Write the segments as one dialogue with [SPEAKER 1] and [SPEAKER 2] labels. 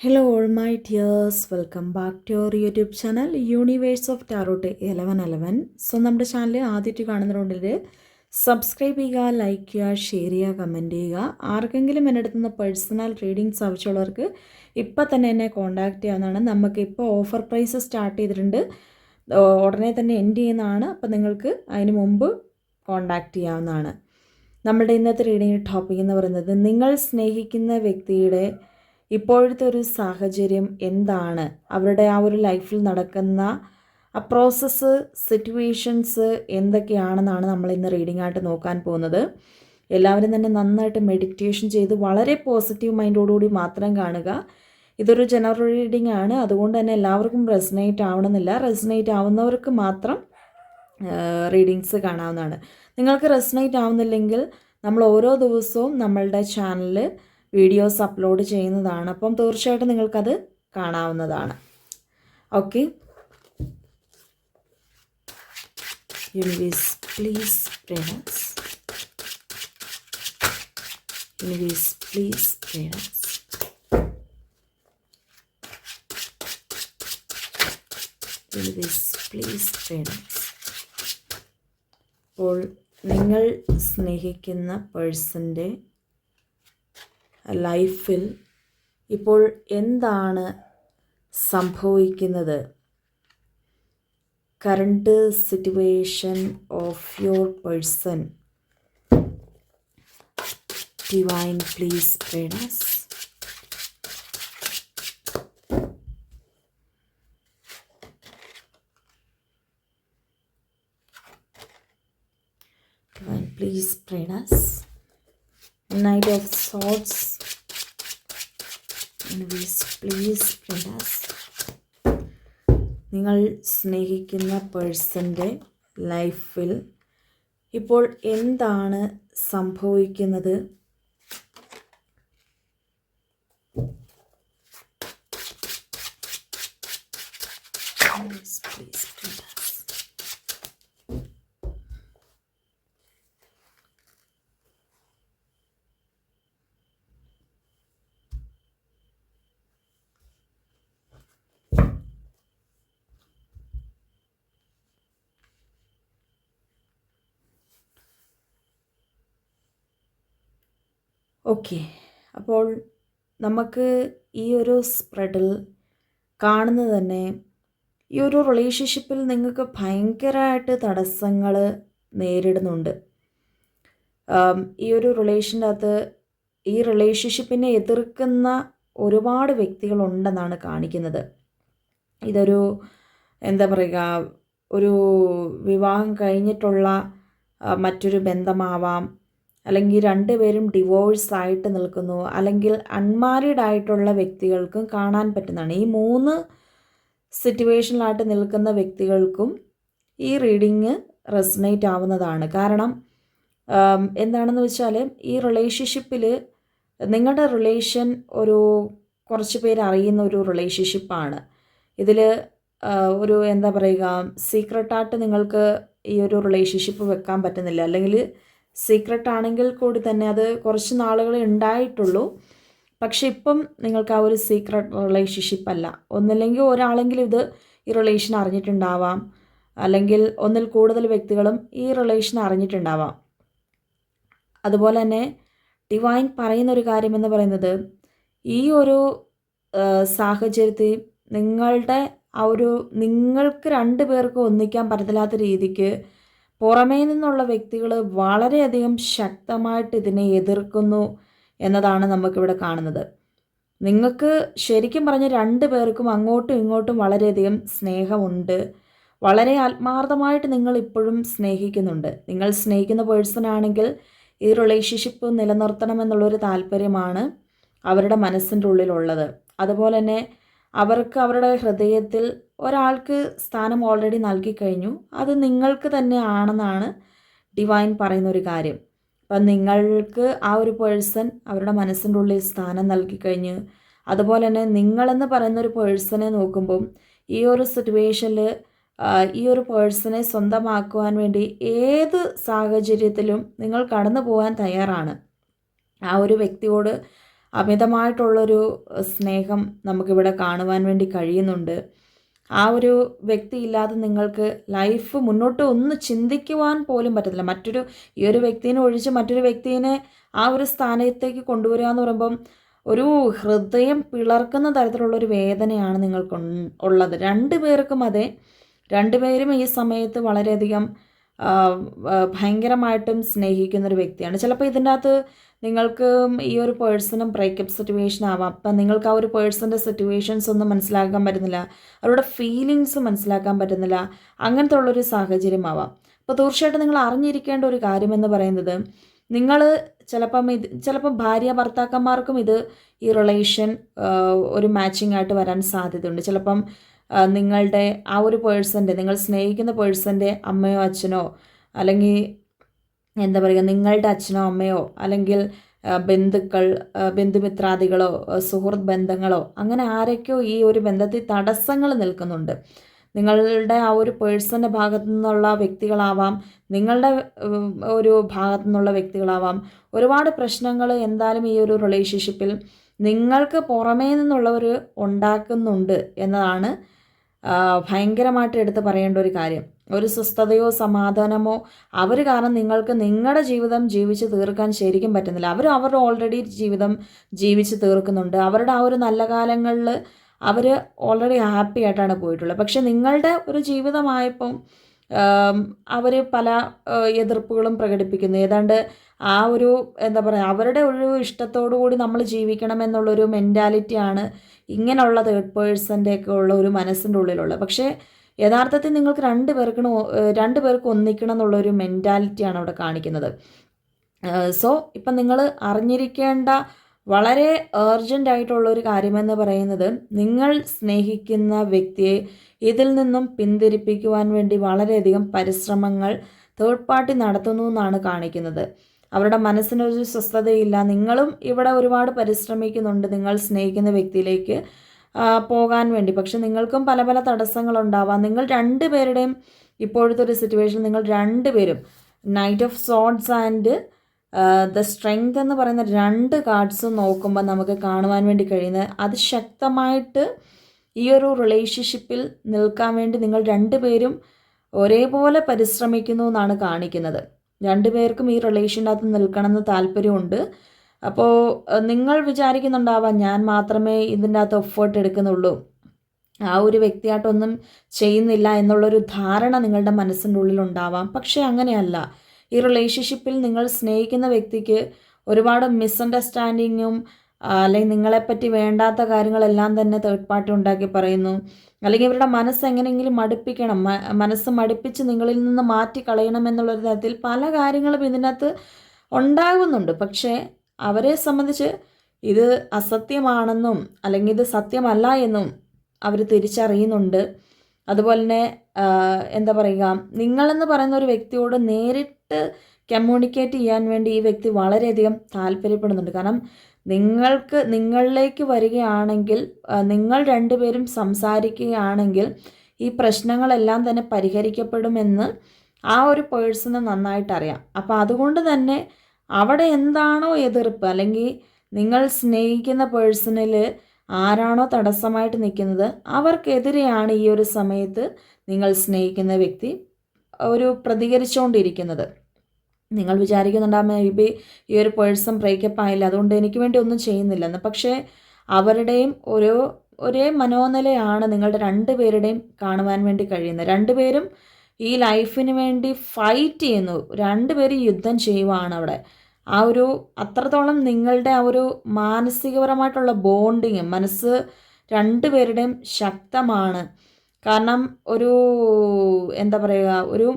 [SPEAKER 1] Hello all my dears welcome back to our YouTube channel universe of tarot eleven eleven so നമ്മുടെ channel ആദ്യമായിട്ട് കാണുന്നതുകൊണ്ടിൽ subscribe ചെയ്യുക like ചെയ്യുക share ചെയ്യുക comment ചെയ്യുക. ആർക്കെങ്കിലും എന്റെ അടുത്ത് നിന്ന് പേഴ്സണൽ റീഡിങ്സ് ആവശ്യമുള്ളവർക്ക് ഇപ്പം തന്നെ എന്നെ കോൺടാക്റ്റ് ചെയ്യാവുന്നതാണ്. നമുക്ക് ഇപ്പോൾ ഓഫർ പ്രൈസ് സ്റ്റാർട്ട് ചെയ്തിട്ടുണ്ട്. ഉടനെ തന്നെ എൻഡ് ചെയ്യുന്നതാണ്. അപ്പം നിങ്ങൾക്ക് അതിന് മുമ്പ് കോൺടാക്റ്റ് ചെയ്യാവുന്നതാണ്. നമ്മുടെ ഇന്നത്തെ റീഡിംഗ് ടോപ്പിക് എന്ന് പറയുന്നത് നിങ്ങൾ സ്നേഹിക്കുന്ന വ്യക്തിയുടെ ഇപ്പോഴത്തെ ഒരു സാഹചര്യം എന്താണ്? അവരുടെ ആ ഒരു ലൈഫിൽ നടക്കുന്ന ആ പ്രോസസ്സ് സിറ്റുവേഷൻസ് എന്തൊക്കെയാണെന്നാണ് നമ്മൾ ഇന്ന് റീഡിംഗ് ആയിട്ട് നോക്കാൻ പോകുന്നത്. എല്ലാവരും തന്നെ നന്നായിട്ട് മെഡിറ്റേഷൻ ചെയ്ത് വളരെ പോസിറ്റീവ് മൈൻഡോടുകൂടി മാത്രം കാണുക. ഇതൊരു ജനറൽ റീഡിംഗ് ആണ്. അതുകൊണ്ട് തന്നെ എല്ലാവർക്കും റെസനേറ്റ് ആവണമെന്നില്ല. റെസനേറ്റ് ആവുന്നവർക്ക് മാത്രം റീഡിങ്സ് കാണാവുന്നതാണ്. നിങ്ങൾക്ക് റെസനേറ്റ് ആവുന്നില്ലെങ്കിൽ നമ്മൾ ഓരോ ദിവസവും നമ്മളുടെ ചാനലിൽ വീഡിയോസ് അപ്ലോഡ് ചെയ്യുന്നതാണ്. അപ്പം തീർച്ചയായിട്ടും നിങ്ങൾക്കത് കാണാവുന്നതാണ്. ഓക്കെ. പ്ലീസ് പ്രേണസ് യൂണിവേഴ്സ് പ്ലീസ് പ്രേണസ് യൂണിവേഴ്സ് പ്ലീസ് പ്രേണസ് അപ്പോൾ നിങ്ങൾ സ്നേഹിക്കുന്ന പേഴ്സന്റെ ലൈഫിൽ ഇപ്പോൾ എന്താണ് സംഭവിക്കുന്നത്? Current situation of your person divine please പ്രേണസ് divine please pray knight of of please pray us. നിങ്ങൾ സ്നേഹിക്കുന്ന പേഴ്സന്റെ ലൈഫിൽ ഇപ്പോൾ എന്താണ് സംഭവിക്കുന്നത് ഓക്കെ അപ്പോൾ നമുക്ക് ഈ ഒരു സ്പ്രെഡിൽ കാണുന്നത് തന്നെ ഈ ഒരു റിലേഷൻഷിപ്പിൽ നിങ്ങൾക്ക് ഭയങ്കരമായിട്ട് തടസ്സങ്ങൾ നേരിടുന്നുണ്ട്. ഈ ഒരു റിലേഷന്റെ അകത്ത് ഈ റിലേഷൻഷിപ്പിനെ എതിർക്കുന്ന ഒരുപാട് വ്യക്തികളുണ്ടെന്നാണ് കാണിക്കുന്നത്. ഇതൊരു എന്താ പറയുക ഒരു വിവാഹം കഴിഞ്ഞിട്ടുള്ള മറ്റൊരു ബന്ധമാവാം. അല്ലെങ്കിൽ രണ്ടുപേരും ഡിവോഴ്സ് ആയിട്ട് നിൽക്കുന്നു. അല്ലെങ്കിൽ അൺമാരീഡ് ആയിട്ടുള്ള വ്യക്തികൾക്കും കാണാൻ പറ്റുന്നതാണ്. ഈ മൂന്ന് സിറ്റുവേഷനിലായിട്ട് നിൽക്കുന്ന വ്യക്തികൾക്കും ഈ റീഡിങ് റെസനേറ്റ് ആവുന്നതാണ്. കാരണം എന്താണെന്ന് വെച്ചാൽ ഈ റിലേഷൻഷിപ്പിൽ നിങ്ങളുടെ റിലേഷൻ ഒരു കുറച്ച് പേര് അറിയുന്ന ഒരു റിലേഷൻഷിപ്പാണ് ഇതിൽ ഒരു എന്താ പറയുക സീക്രട്ടായിട്ട് നിങ്ങൾക്ക് ഈ ഒരു റിലേഷൻഷിപ്പ് വെക്കാൻ പറ്റുന്നില്ല. അല്ലെങ്കിൽ സീക്രട്ട് ആണെങ്കിൽ കൂടി തന്നെ അത് കുറച്ച് നാളുകളെ ഉണ്ടായിട്ടുള്ളൂ. പക്ഷെ ഇപ്പം നിങ്ങൾക്ക് ആ ഒരു സീക്രട്ട് റിലേഷൻഷിപ്പ് അല്ല. ഒന്നില്ലെങ്കിൽ ഒരാളെങ്കിലും ഇത് ഈ റിലേഷൻ അറിഞ്ഞിട്ടുണ്ടാവാം. അല്ലെങ്കിൽ ഒന്നിൽ കൂടുതൽ വ്യക്തികളും ഈ റിലേഷൻ അറിഞ്ഞിട്ടുണ്ടാവാം. അതുപോലെ തന്നെ ഡിവൈൻ പറയുന്ന ഒരു കാര്യമെന്ന് പറയുന്നത് ഈ ഒരു സാഹചര്യത്തിൽ നിങ്ങളുടെ ആ ഒരു നിങ്ങൾക്ക് രണ്ട് പേർക്ക് ഒന്നിക്കാൻ പറ്റത്തില്ലാത്ത രീതിക്ക് പുറമേ നിന്നുള്ള വ്യക്തികൾ വളരെയധികം ശക്തമായിട്ട് ഇതിനെ എതിർക്കുന്നു എന്നതാണ് നമുക്കിവിടെ കാണുന്നത്. നിങ്ങൾക്ക് ശരിക്കും പറഞ്ഞ രണ്ട് പേർക്കും അങ്ങോട്ടും ഇങ്ങോട്ടും വളരെയധികം സ്നേഹമുണ്ട്. വളരെ ആത്മാർത്ഥമായിട്ട് നിങ്ങൾ ഇപ്പോഴും സ്നേഹിക്കുന്നുണ്ട്. നിങ്ങൾ സ്നേഹിക്കുന്ന പേഴ്സൺ ആണെങ്കിൽ ഈ റിലേഷൻഷിപ്പ് നിലനിർത്തണം നിലനിർത്തണമെന്നുള്ളൊരു താല്പര്യമാണ് അവരുടെ മനസ്സിന്റെ ഉള്ളിലുള്ളത്. അതുപോലെ തന്നെ അവർക്ക് അവരുടെ ഹൃദയത്തിൽ ഒരാൾക്ക് സ്ഥാനം ഓൾറെഡി നൽകി കഴിഞ്ഞു. അത് നിങ്ങൾക്ക് തന്നെ ആണെന്നാണ് ഡിവൈൻ പറയുന്ന ഒരു കാര്യം. അപ്പം നിങ്ങൾക്ക് ആ ഒരു പേഴ്സൺ അവരുടെ മനസ്സിന്റെ ഉള്ളിൽ സ്ഥാനം നൽകി കഴിഞ്ഞ് അതുപോലെ തന്നെ നിങ്ങളെന്ന് പറയുന്ന ഒരു പേഴ്സണെ നോക്കുമ്പം ഈ ഒരു സിറ്റുവേഷനിൽ ഈ ഒരു പേഴ്സണെ സ്വന്തമാക്കുവാൻ വേണ്ടി ഏത് സാഹചര്യത്തിലും നിങ്ങൾ കടന്നു പോകാൻ തയ്യാറാണ്. ആ ഒരു വ്യക്തിയോട് അമിതമായിട്ടുള്ളൊരു സ്നേഹം നമുക്കിവിടെ കാണുവാൻ വേണ്ടി കഴിയുന്നുണ്ട്. ആ ഒരു വ്യക്തി ഇല്ലാതെ നിങ്ങൾക്ക് ലൈഫ് മുന്നോട്ട് ഒന്ന് ചിന്തിക്കുവാൻ പോലും പറ്റത്തില്ല. മറ്റൊരു ഈ ഒരു വ്യക്തിനെ ഒഴിച്ച് മറ്റൊരു വ്യക്തിനെ ആ ഒരു സ്ഥാനത്തേക്ക് കൊണ്ടുവരിക എന്ന് പറയുമ്പം ഒരു ഹൃദയം പിളർക്കുന്ന തരത്തിലുള്ള ഒരു വേദനയാണ് നിങ്ങൾക്ക് ഉള്ളത്. രണ്ടു പേർക്കും അതെ. രണ്ടുപേരും ഈ സമയത്ത് വളരെയധികം ഭയങ്കരമായിട്ടും സ്നേഹിക്കുന്ന ഒരു വ്യക്തിയാണ്. ചിലപ്പോൾ ഇതിന്റെ അകത്ത് നിങ്ങൾക്ക് ഈ ഒരു പേഴ്സണും ബ്രേക്കപ്പ് സിറ്റുവേഷൻ ആവാം. അപ്പം നിങ്ങൾക്ക് ആ ഒരു പേഴ്സന്റെ സിറ്റുവേഷൻസ് ഒന്നും മനസ്സിലാക്കാൻ പറ്റുന്നില്ല. അവരുടെ ഫീലിങ്സ് മനസ്സിലാക്കാൻ പറ്റുന്നില്ല. അങ്ങനത്തെ ഉള്ളൊരു സാഹചര്യമാവാം അപ്പോൾ തീർച്ചയായിട്ടും നിങ്ങൾ അറിഞ്ഞിരിക്കേണ്ട ഒരു കാര്യമെന്ന് പറയുന്നത് നിങ്ങൾ ചിലപ്പം ഇത് ചിലപ്പം ഭാര്യ ഭർത്താക്കന്മാർക്കും ഇത് ഈ റിലേഷൻ ഒരു മാച്ചിങ് ആയിട്ട് വരാൻ സാധ്യതയുണ്ട്. ചിലപ്പം നിങ്ങളുടെ ആ ഒരു പേഴ്സന്റെ നിങ്ങൾ സ്നേഹിക്കുന്ന പേഴ്സന്റെ അമ്മയോ അച്ഛനോ അല്ലെങ്കിൽ എന്താ പറയുക നിങ്ങളുടെ അച്ഛനോ അമ്മയോ അല്ലെങ്കിൽ ബന്ധുക്കൾ ബന്ധുമിത്രാദികളോ സുഹൃത്ത് ബന്ധങ്ങളോ അങ്ങനെ ആരൊക്കെയോ ഈ ഒരു ബന്ധത്തിൽ തടസ്സങ്ങൾ നിൽക്കുന്നുണ്ട്. നിങ്ങളുടെ ആ ഒരു പേഴ്സന്റെ ഭാഗത്തു നിന്നുള്ള വ്യക്തികളാവാം നിങ്ങളുടെ ഒരു ഭാഗത്തു നിന്നുള്ള വ്യക്തികളാവാം ഒരുപാട് പ്രശ്നങ്ങൾ എന്തായാലും ഈ ഒരു റിലേഷൻഷിപ്പിൽ നിങ്ങൾക്ക് പുറമേ നിന്നുള്ളവർ ഉണ്ടാക്കുന്നുണ്ട് എന്നതാണ് ഭയങ്കരമായിട്ട് എടുത്ത് പറയേണ്ട ഒരു കാര്യം. ഒരു സ്വസ്ഥതയോ സമാധാനമോ അവർ കാരണം നിങ്ങൾക്ക് നിങ്ങളുടെ ജീവിതം ജീവിച്ച് തീർക്കാൻ ശരിക്കും പറ്റുന്നില്ല. അവർ അവരുടെ ഓൾറെഡി ജീവിതം ജീവിച്ച് തീർക്കുന്നുണ്ട്. അവരുടെ ആ ഒരു നല്ല കാലങ്ങളിൽ അവർ ഓൾറെഡി ഹാപ്പി ആയിട്ടാണ് പോയിട്ടുള്ളത്. പക്ഷെ നിങ്ങളുടെ ഒരു ജീവിതമായപ്പം അവർ പല എതിർപ്പുകളും പ്രകടിപ്പിക്കുന്നു. ഏതാണ്ട് ആ ഒരു എന്താ പറയുക അവരുടെ ഒരു ഇഷ്ടത്തോടു കൂടി നമ്മൾ ജീവിക്കണം എന്നുള്ളൊരു മെന്റാലിറ്റിയാണ് ഇങ്ങനെയുള്ള തേർഡ് പേഴ്സന്റെ ഒക്കെ ഉള്ള ഒരു മനസ്സിന്റെ ഉള്ളിലുള്ളത്. പക്ഷേ യഥാർത്ഥത്തിൽ നിങ്ങൾക്ക് രണ്ട് പേർക്കിനും രണ്ട് പേർക്ക് ഒന്നിക്കണം എന്നുള്ളൊരു മെന്റാലിറ്റിയാണ് അവിടെ കാണിക്കുന്നത്. സോ ഇപ്പം നിങ്ങൾ അറിഞ്ഞിരിക്കേണ്ട വളരെ ഏർജന്റ് ആയിട്ടുള്ള ഒരു കാര്യമെന്ന് പറയുന്നത് നിങ്ങൾ സ്നേഹിക്കുന്ന വ്യക്തിയെ ഇതിൽ നിന്നും പിന്തിരിപ്പിക്കുവാൻ വേണ്ടി വളരെയധികം പരിശ്രമങ്ങൾ തേർഡ് പാർട്ടി നടത്തുന്നു എന്നാണ് കാണിക്കുന്നത്. അവരുടെ മനസ്സിനൊരു സ്വസ്ഥതയില്ല. നിങ്ങളും ഇവിടെ ഒരുപാട് പരിശ്രമിക്കുന്നുണ്ട്. നിങ്ങൾ സ്നേഹിക്കുന്ന വ്യക്തിയിലേക്ക് പോകാൻ വേണ്ടി. പക്ഷെ നിങ്ങൾക്കും പല പല തടസ്സങ്ങളുണ്ടാവാം. നിങ്ങൾ രണ്ടുപേരുടെയും ഇപ്പോഴത്തെ ഒരു സിറ്റുവേഷൻ നിങ്ങൾ രണ്ടുപേരും knight of swords and the strength എന്ന് പറയുന്ന രണ്ട് കാർഡ്സ് നോക്കുമ്പോൾ നമുക്ക് കാണുവാൻ വേണ്ടി കഴിയുന്നത് അത് ശക്തമായിട്ട് ഈ ഒരു റിലേഷൻഷിപ്പിൽ നിൽക്കാൻ വേണ്ടി നിങ്ങൾ രണ്ടുപേരും ഒരേപോലെ പരിശ്രമിക്കുന്നു എന്നാണ് കാണിക്കുന്നത്. രണ്ടുപേർക്കും ഈ റിലേഷനകത്ത് നിൽക്കണമെന്ന് താല്പര്യമുണ്ട്. അപ്പോൾ നിങ്ങൾ വിചാരിക്കുന്നുണ്ടാവാം ഞാൻ മാത്രമേ ഇതിന്റെ അകത്ത് എഫേർട്ട് എടുക്കുന്നുള്ളൂ. ആ ഒരു വ്യക്തിയായിട്ടൊന്നും ചെയ്യുന്നില്ല എന്നുള്ളൊരു ധാരണ നിങ്ങളുടെ മനസ്സിന്റെ ഉള്ളിലുണ്ടാവാം പക്ഷേ അങ്ങനെയല്ല. ഈ റിലേഷൻഷിപ്പിൽ നിങ്ങൾ സ്നേഹിക്കുന്ന വ്യക്തിക്ക് ഒരുപാട് മിസ്അണ്ടർസ്റ്റാൻഡിങ്ങും അല്ലെങ്കിൽ നിങ്ങളെപ്പറ്റി വേണ്ടാത്ത കാര്യങ്ങളെല്ലാം തന്നെ തേർഡ് പാർട്ടി ഉണ്ടാക്കി പറയുന്നു. അല്ലെങ്കിൽ ഇവരുടെ മനസ്സ് എങ്ങനെയെങ്കിലും മടുപ്പിക്കണം. മനസ്സ് മടുപ്പിച്ച് നിങ്ങളിൽ നിന്ന് മാറ്റി കളയണം എന്നുള്ളൊരു തരത്തിൽ പല കാര്യങ്ങളും ഇതിനകത്ത് ഉണ്ടാകുന്നുണ്ട്. പക്ഷേ അവരെ സംബന്ധിച്ച് ഇത് അസത്യമാണെന്നും അല്ലെങ്കിൽ ഇത് സത്യമല്ല എന്നും അവർ തിരിച്ചറിയുന്നുണ്ട്. അതുപോലെ തന്നെ എന്താ പറയുക നിങ്ങളെന്ന് പറയുന്ന ഒരു വ്യക്തിയോട് നേരിട്ട് കമ്മ്യൂണിക്കേറ്റ് ചെയ്യാൻ വേണ്ടി ഈ വ്യക്തി വളരെയധികം താല്പര്യപ്പെടുന്നുണ്ട്. കാരണം നിങ്ങൾക്ക് നിങ്ങളിലേക്ക് വരികയാണെങ്കിൽ നിങ്ങൾ രണ്ടുപേരും സംസാരിക്കുകയാണെങ്കിൽ ഈ പ്രശ്നങ്ങളെല്ലാം തന്നെ പരിഹരിക്കപ്പെടുമെന്ന് ആ ഒരു പേഴ്സണ് നന്നായിട്ടറിയാം അപ്പോൾ അതുകൊണ്ട് തന്നെ അവിടെ എന്താണോ എതിർപ്പ് അല്ലെങ്കിൽ നിങ്ങൾ സ്നേഹിക്കുന്ന പേഴ്സണിൽ ആരാണോ തടസ്സമായിട്ട് നിൽക്കുന്നത് അവർക്കെതിരെയാണ് ഈ ഒരു സമയത്ത് നിങ്ങൾ സ്നേഹിക്കുന്ന വ്യക്തി ഒരു പ്രതികരിച്ചുകൊണ്ടിരിക്കുന്നത്. നിങ്ങൾ വിചാരിക്കുന്നുണ്ടാകും മേ ബി ഈ ഒരു പേഴ്സൺ ബ്രേക്കപ്പ് ആയില്ല അതുകൊണ്ട് എനിക്ക് വേണ്ടി ഒന്നും ചെയ്യുന്നില്ലെന്ന് പക്ഷേ അവരുടെയും ഒരു ഒരേ മനോനിലയാണ് നിങ്ങളുടെ രണ്ടുപേരുടെയും കാണുവാൻ വേണ്ടി കഴിയുന്നത്. രണ്ടുപേരും ഈ ലൈഫിന് വേണ്ടി ഫൈറ്റ് ചെയ്യുന്നു. രണ്ടുപേരും യുദ്ധം ചെയ്യുവാണ് അവിടെ. ആ ഒരു അത്രത്തോളം നിങ്ങളുടെ ആ ഒരു മാനസികപരമായിട്ടുള്ള ബോണ്ടിങ് മനസ്സ് രണ്ടുപേരുടെയും ശക്തമാണ്. കാരണം ഒരു എന്താ പറയുക ഒരു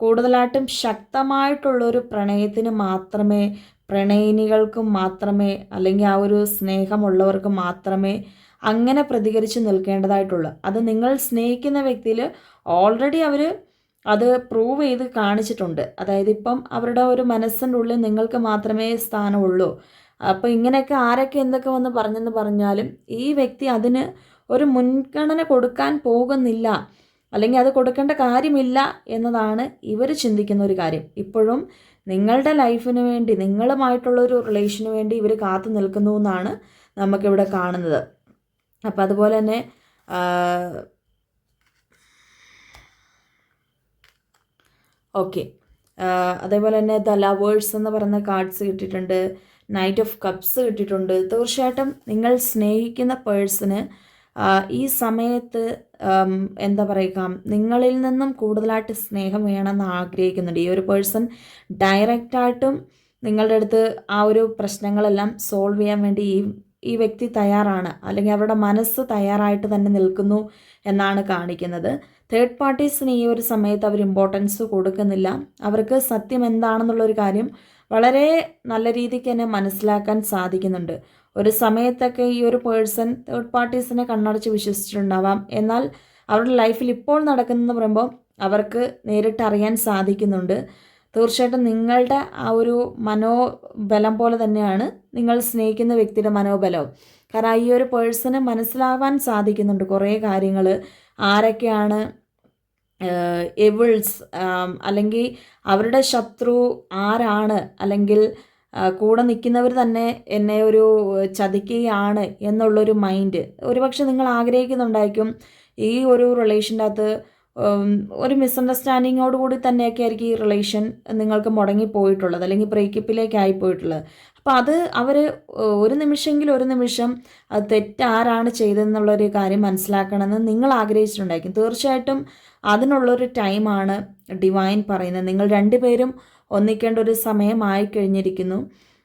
[SPEAKER 1] കൂടുതലായിട്ടും ശക്തമായിട്ടുള്ളൊരു പ്രണയത്തിന് മാത്രമേ പ്രണയിനികൾക്കും മാത്രമേ അല്ലെങ്കിൽ ആ ഒരു സ്നേഹമുള്ളവർക്ക് മാത്രമേ അങ്ങനെ പ്രതികരിച്ച് നിൽക്കേണ്ടതായിട്ടുള്ളൂ. അത് നിങ്ങൾ സ്നേഹിക്കുന്ന വ്യക്തിയിൽ ഓൾറെഡി അവർ അത് പ്രൂവ് ചെയ്ത് കാണിച്ചിട്ടുണ്ട്. അതായത് ഇപ്പം അവരുടെ ഒരു മനസ്സിന്റെ ഉള്ളിൽ നിങ്ങൾക്ക് മാത്രമേ സ്ഥാനമുള്ളൂ. അപ്പോൾ ഇങ്ങനെയൊക്കെ ആരൊക്കെ എന്തൊക്കെ വന്ന് പറഞ്ഞെന്ന് പറഞ്ഞാലും ഈ വ്യക്തി അതിന് ഒരു മുൻഗണന കൊടുക്കാൻ പോകുന്നില്ല. അല്ലെങ്കിൽ അത് കൊടുക്കേണ്ട കാര്യമില്ല എന്നതാണ് ഇവർ ചിന്തിക്കുന്ന ഒരു കാര്യം. ഇപ്പോഴും നിങ്ങളുടെ ലൈഫിന് വേണ്ടി നിങ്ങളുമായിട്ടുള്ള ഒരു റിലേഷന് വേണ്ടി ഇവർ കാത്തു നിൽക്കുന്നു എന്നാണ് നമുക്കിവിടെ കാണുന്നത്. അപ്പോൾ അതുപോലെ തന്നെ ഓക്കെ. അതേപോലെ തന്നെ ദ ലവേഴ്സ് എന്ന് പറയുന്ന കാർഡ്സ് കിട്ടിയിട്ടുണ്ട്. നൈറ്റ് ഓഫ് കപ്സ് കിട്ടിയിട്ടുണ്ട്. തീർച്ചയായിട്ടും നിങ്ങൾ സ്നേഹിക്കുന്ന പേഴ്സണ് ഈ സമയത്ത് എന്താ പറയുക നിങ്ങളിൽ നിന്നും കൂടുതലായിട്ട് സ്നേഹം വേണമെന്ന് ആഗ്രഹിക്കുന്നുണ്ട്. ഈ ഒരു പേഴ്സൺ ഡയറക്റ്റായിട്ടും നിങ്ങളുടെ അടുത്ത് ആ ഒരു പ്രശ്നങ്ങളെല്ലാം സോൾവ് ചെയ്യാൻ വേണ്ടി ഈ ഈ വ്യക്തി തയ്യാറാണ്. അല്ലെങ്കിൽ അവരുടെ മനസ്സ് തയ്യാറായിട്ട് തന്നെ നിൽക്കുന്നു എന്നാണ് കാണിക്കുന്നത്. തേർഡ് പാർട്ടീസിന് ഈ ഒരു സമയത്ത് അവർ ഇമ്പോർട്ടൻസ് കൊടുക്കുന്നില്ല. അവർക്ക് സത്യം എന്താണെന്നുള്ളൊരു കാര്യം വളരെ നല്ല രീതിക്ക് തന്നെ മനസ്സിലാക്കാൻ സാധിക്കുന്നുണ്ട്. ഒരു സമയത്തൊക്കെ ഈ ഒരു പേഴ്സൺ തേർഡ് പാർട്ടീസിനെ കണ്ണടച്ച് വിശ്വസിച്ചിട്ടുണ്ടാവാം. എന്നാൽ അവരുടെ ലൈഫിൽ ഇപ്പോൾ നടക്കുന്നതെന്ന് പറയുമ്പോൾ അവർക്ക് നേരിട്ട് അറിയാൻ സാധിക്കുന്നുണ്ട്. തീർച്ചയായിട്ടും നിങ്ങളുടെ ആ ഒരു മനോബലം പോലെ തന്നെയാണ് നിങ്ങൾ സ്നേഹിക്കുന്ന വ്യക്തിയുടെ മനോബലവും. കാരണം ഈ ഒരു പേഴ്സണ് മനസ്സിലാവാൻ സാധിക്കുന്നുണ്ട് കുറേ കാര്യങ്ങൾ ആരൊക്കെയാണ് എവിൾസ് അല്ലെങ്കിൽ അവരുടെ ശത്രു ആരാണ് അല്ലെങ്കിൽ കൂടെ നിൽക്കുന്നവർ തന്നെ എന്നെ ഒരു ചതിക്കുകയാണ് എന്നുള്ളൊരു മൈൻഡ്. ഒരുപക്ഷെ നിങ്ങൾ ആഗ്രഹിക്കുന്നുണ്ടായിരിക്കും ഈ ഒരു റിലേഷന്റെ അകത്ത് ഒരു മിസ്അണ്ടർസ്റ്റാൻഡിങ്ങോട് കൂടി തന്നെയൊക്കെ ആയിരിക്കും ഈ റിലേഷൻ നിങ്ങൾക്ക് മുടങ്ങിപ്പോയിട്ടുള്ളത് അല്ലെങ്കിൽ ബ്രേക്കപ്പിലേക്ക് പോയിട്ടുള്ളത്. അപ്പോൾ അത് അവർ ഒരു നിമിഷമെങ്കിലും ഒരു നിമിഷം അത് തെറ്റാരാണ് ചെയ്തതെന്നുള്ളൊരു കാര്യം മനസ്സിലാക്കണമെന്ന് നിങ്ങൾ ആഗ്രഹിച്ചിട്ടുണ്ടായിരിക്കും. തീർച്ചയായിട്ടും അതിനുള്ളൊരു ടൈമാണ് ഡിവൈൻ പറയുന്നത്. നിങ്ങൾ രണ്ടുപേരും ഒന്നിക്കേണ്ട ഒരു സമയമായി കഴിഞ്ഞിരിക്കുന്നു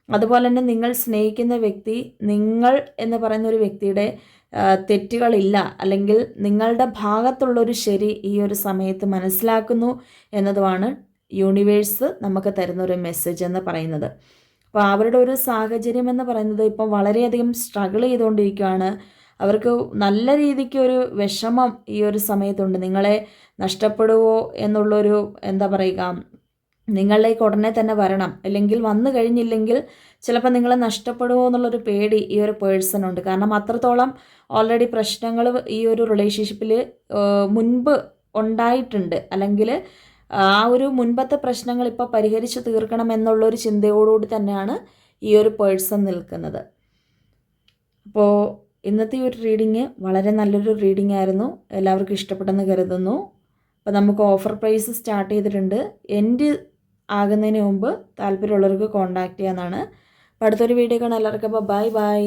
[SPEAKER 1] അതുപോലെ തന്നെ നിങ്ങൾ സ്നേഹിക്കുന്ന വ്യക്തി നിങ്ങൾ എന്ന് പറയുന്ന ഒരു വ്യക്തിയുടെ തെറ്റുകളില്ല അല്ലെങ്കിൽ നിങ്ങളുടെ ഭാഗത്തുള്ളൊരു ശരി ഈ ഒരു സമയത്ത് മനസ്സിലാക്കുന്നു എന്നതുമാണ് യൂണിവേഴ്സ് നമുക്ക് തരുന്ന ഒരു മെസ്സേജ് എന്ന് പറയുന്നത്. അപ്പോൾ അവരുടെ ഒരു സാഹചര്യം എന്ന് പറയുന്നത് ഇപ്പം വളരെയധികം സ്ട്രഗിൾ ചെയ്തുകൊണ്ടിരിക്കുകയാണ്. അവർക്ക് നല്ല രീതിക്ക് ഒരു വിഷമം ഈ ഒരു സമയത്തുണ്ട്. നിങ്ങളെ നഷ്ടപ്പെടുവോ എന്നുള്ളൊരു എന്താ പറയുക നിങ്ങളിലേക്ക് ഉടനെ തന്നെ വരണം. അല്ലെങ്കിൽ വന്നു കഴിഞ്ഞില്ലെങ്കിൽ ചിലപ്പോൾ നിങ്ങളെ നഷ്ടപ്പെടുമോ എന്നുള്ളൊരു പേടി ഈ ഒരു പേഴ്സണുണ്ട് കാരണം അത്രത്തോളം ഓൾറെഡി പ്രശ്നങ്ങൾ ഈ ഒരു റിലേഷൻഷിപ്പിൽ മുൻപ് ഉണ്ടായിട്ടുണ്ട്. അല്ലെങ്കിൽ ആ ഒരു മുൻപത്തെ പ്രശ്നങ്ങൾ ഇപ്പോൾ പരിഹരിച്ച് തീർക്കണം എന്നുള്ളൊരു ചിന്തയോടുകൂടി തന്നെയാണ് ഈ ഒരു പേഴ്സൺ നിൽക്കുന്നത്. അപ്പോൾ ഇന്നത്തെ ഈ ഒരു റീഡിങ് വളരെ നല്ലൊരു റീഡിംഗ് ആയിരുന്നു. എല്ലാവർക്കും ഇഷ്ടപ്പെട്ടെന്ന് കരുതുന്നു. അപ്പോൾ നമുക്ക് ഓഫർ പ്രൈസ് സ്റ്റാർട്ട് ചെയ്തിട്ടുണ്ട്. എന്റെ ആകുന്നതിന് മുമ്പ് താല്പര്യമുള്ളവർക്ക് കോൺടാക്റ്റ് ചെയ്യാമെന്നാണ് അപ്പോൾ അടുത്തൊരു വീഡിയോ കാണാൻ എല്ലാവർക്കും അപ്പോൾ ബൈ ബൈ